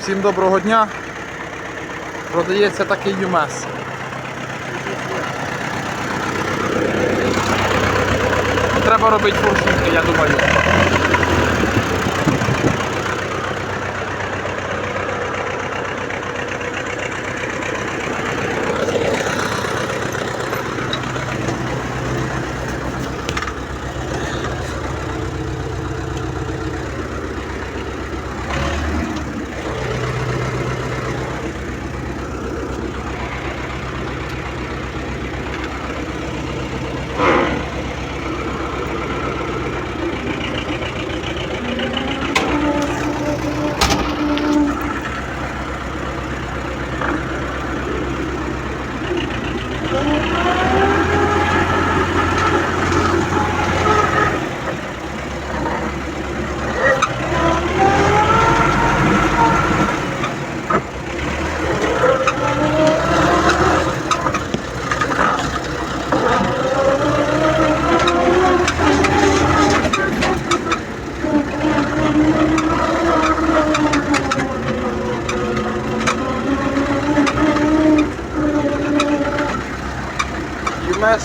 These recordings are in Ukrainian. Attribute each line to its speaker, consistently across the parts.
Speaker 1: Всім доброго дня. Продається такий ЮМЕС. Треба робити форсунки, я думаю.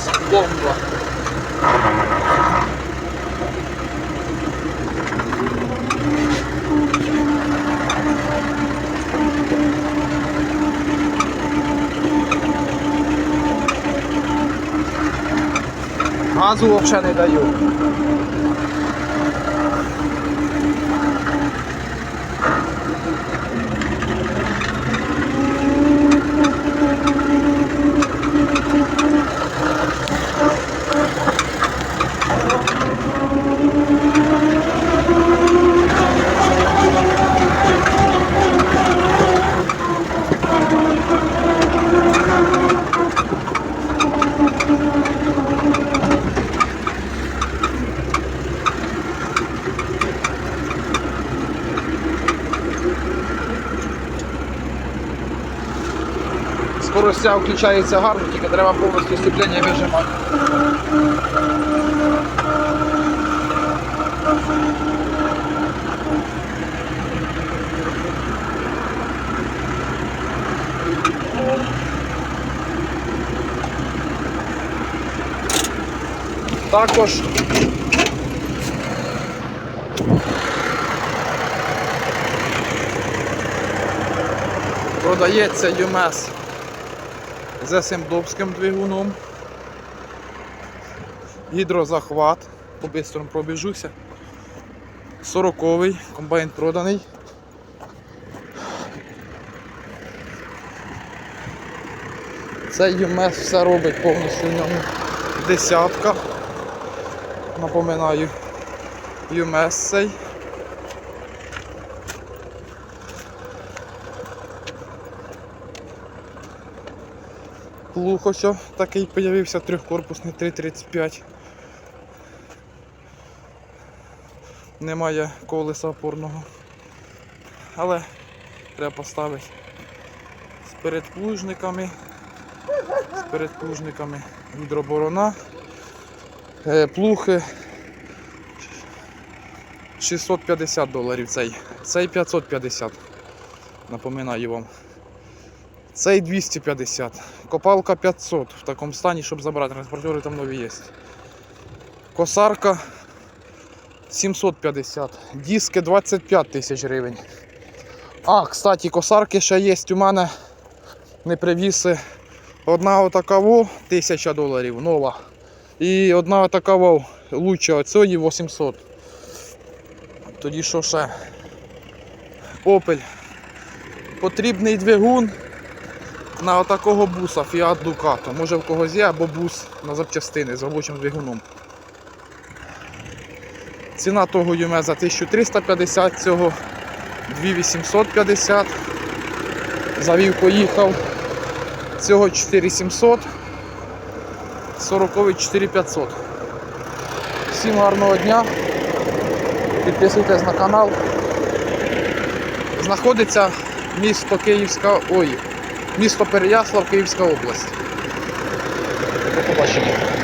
Speaker 1: ЮМЕС бомба. Газу взагалі не даю. Скоростя включається гарно, тільки треба повністю сцеплення вижимати. Також продається ЮМЕС з Семдобським двигуном. Гідрозахват. По-бистрому пробіжуся. 40-й, комбайн проданий. Цей ЮМЕС все робить повністю в ньому. Десятка. Напоминаю, ЮМЕС цей. Плуг ось такий появився трьохкорпусний 335. Немає колеса опорного. Але треба поставити з передплужниками. З передплужниками гідроборона. Е, Плуг е, 650 доларів цей. Цей 550. Напоминаю вам. Цей 250. Копалка 500 в такому стані, щоб забрати. Транспортери там нові є. Косарка 750. Диски 25 тисяч гривень. А, кстати, косарки ще є у мене. Не привіси. Одна отакаво 1000 доларів нова. І одна отакаво лучше оцієї 800. Тоді що ще? Опель. Потрібний двигун на отакого буса Fiat Ducato. Може в когось є або бус на запчастини з робочим двигуном. Ціна того Юмеза 1350, цього 2850. Завів, поїхав. Цього 4700. 40 4500. Всім гарного дня. Підписуйтесь на канал. Знаходиться місто Київська. Ой, місто Переяслав, Київська область. Побачення.